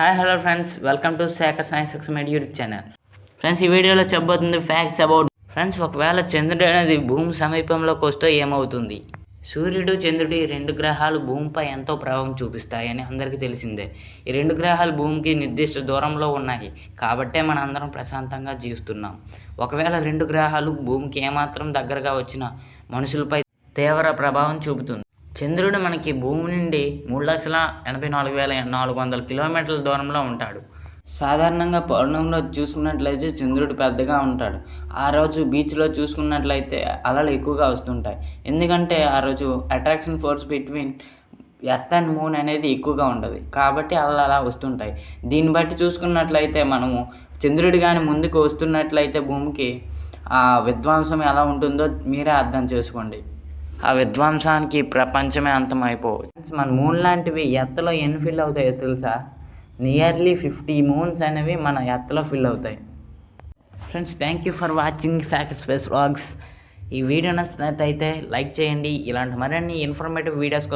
Hi hello friends. Welcome to శాఖ science ఎక్స్మెడ్ YouTube channel. Friends ఈ వీడియోలో చెప్పబోతుంది ఫ్యాక్ట్స్ అబౌట్ ఫ్రెండ్స్ ఒకవేళ చంద్రుడు అనేది భూమి సమీపంలోకి వస్తే ఏమవుతుంది? సూర్యుడు చంద్రుడు ఈ రెండు గ్రహాలు భూమిపై ఎంతో ప్రభావం చూపిస్తాయని అందరికీ తెలిసిందే. ఈ రెండు గ్రహాలు భూమికి నిర్దిష్ట దూరంలో ఉన్నాయి. కాబట్టే మన అందరం ప్రశాంతంగా జీవిస్తున్నాం. ఒకవేళ రెండు గ్రహాలు భూమికి ఏమాత్రం దగ్గరగా వచ్చినా మనుషులపై తీవ్ర ప్రభావం చూపుతుంది. చంద్రుడు మనకి భూమి నుండి మూడు లక్షల ఎనభై నాలుగు వేల నాలుగు వందల కిలోమీటర్ల దూరంలో ఉంటాడు. సాధారణంగా పౌర్ణంలో చూసుకున్నట్లయితే చంద్రుడు పెద్దగా ఉంటాడు. ఆ రోజు బీచ్లో చూసుకున్నట్లయితే అలలు ఎక్కువగా వస్తుంటాయి. ఎందుకంటే ఆ రోజు attraction force between earth and moon అనేది ఎక్కువగా ఉంటుంది కాబట్టి అలలు అలా వస్తుంటాయి. దీన్ని బట్టి చూసుకున్నట్లయితే మనము చంద్రుడు కానీ ముందుకు వస్తున్నట్లయితే భూమికి ఆ విధ్వంసం ఎలా ఉంటుందో మీరే అర్థం చేసుకోండి. ఆ విధ్వంసానికి ప్రపంచమే అంతమైపోవచ్చు. మన మూన్ లాంటివి ఎత్తలో ఎన్ని ఫిల్ అవుతాయో తెలుసా? నియర్లీ ఫిఫ్టీ మూన్స్ అనేవి మన ఎత్తలో ఫిల్ అవుతాయి. Friends thank you for watching fact space vlogs ఈ వీడియో నచ్చినట్టయితే లైక్ చేయండి. ఇలాంటి మరిన్ని ఇన్ఫర్మేటివ్ వీడియోస్